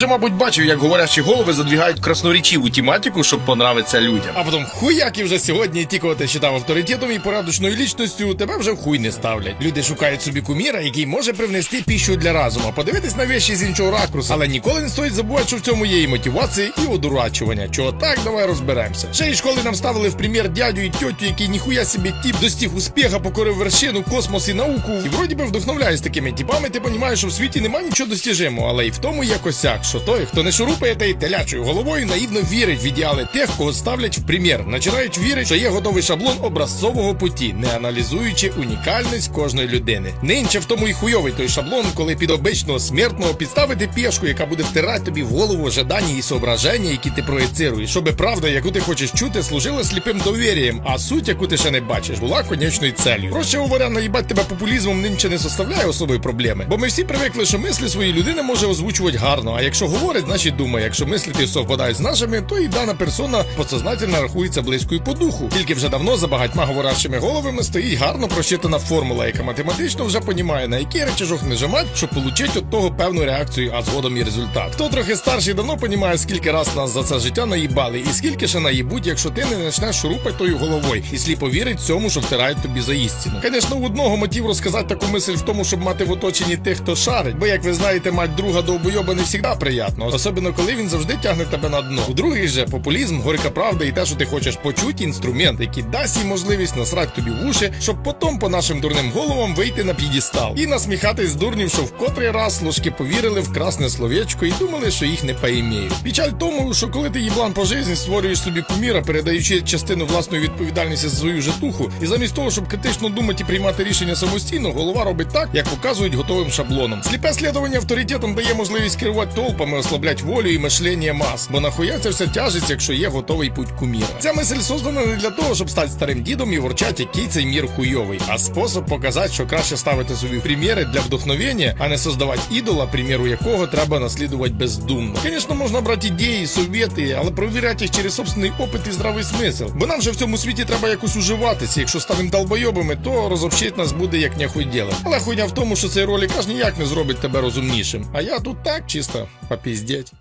Вже, мабуть, бачив, як говорячі голови задвігають красноречиву тематику, щоб понравиться людям. А потім хуяки вже сьогодні ті, кого ти считав авторитетом і порядочною лічністю, тебе вже в хуй не ставлять. Люди шукають собі куміра, який може привнести піщу для разуму, подивитись на вещі з іншого ракурсу. Але ніколи не стоїть забувати, що в цьому є і мотивація, і одурачування. Чого так, давай розберемося. Ще із школи нам ставили в примір дядю і тьотю, який ніхуя собі тіп достиг успіха, покорив вершину, космос і науку. І вроді би вдохновляє з такими типами, ти розумієш, що в світі немає нічого достіжимого, але і в тому є косяк, що той, хто не шурупає та й телячою головою, наївно вірить в ідеали тих, кого ставлять в примір. Починають вірити, що є готовий шаблон образцового путі, не аналізуючи унікальність кожної людини. Нинче в тому і хуйовий той шаблон, коли під обичного смертного підставити пішку, яка буде втирати тобі в голову ожидання і соображення, які ти проєцируєш, щоби правда, яку ти хочеш чути, служила сліпим довір'ям, а суть, яку ти ще не бачиш, була конечною целью. Проще говоря, наїбать тебе популізмом нинче не составляє особої проблеми, бо ми всі привикли, що мислі свої людина може озвучувати гарно. А якщо говорить, значить думає. Якщо мислити совпадають з нашими, то і дана персона подсознательно рахується близькою по духу. Тільки вже давно за багатьма говорящими головами стоїть гарно просчитана формула, яка математично вже понімає, на який речажок нажимати, щоб получити от того певну реакцію, а згодом і результат. Хто трохи старший давно понімає, скільки раз нас за це життя наїбали, і скільки ще наїбуть, якщо ти не почнеш шурупати тою головою і сліпо вірить цьому, що втирають тобі за істину. Звісно, у одного мотив розказати таку мисль в тому, щоб мати в оточенні тих, хто шарить. Бо, як ви знаєте, мать друга до обойоба не завжди приємно, особливо коли він завжди тягне тебе на дно. У другий же популізм, горька правда і те, що ти хочеш почути, інструмент, який дасть їй можливість насрати тобі в уші, щоб потім по нашим дурним головам вийти на п'єдестал і насміхатись з дурнів, що в котрий раз ложки повірили в красне словечко і думали, що їх не поіміють. Печаль тому, що коли ти їблан по житті створюєш собі куміра, передаючи частину власної відповідальності за свою жетуху, і замість того, щоб критично думати і приймати рішення самостійно, голова робить так, як показують готовим шаблоном. Сліпе слідування авторитетом дає можливість керувати толпами, ослаблять волю і мишлення мас, бо нахуя це все тяжеться, якщо є готовий путь куміра. Ця мисль создана не для того, щоб стати старим дідом і ворчати, який цей мір хуйовий, а спосіб показати, що краще ставити собі приміри для вдохновення, а не создавати ідола, приміру якого треба наслідувати бездумно. Звісно, можна брати ідеї, совєти, але провіряти їх через собственний опит і здравий смисл. Бо нам же в цьому світі треба якось уживатися. Якщо станемо долбойобами, то розобщить нас буде як няхуй діло. Але хуйня в тому, що цей ролик аж ніяк не зробить тебе розумнішим. А я тут так чисто попіздять.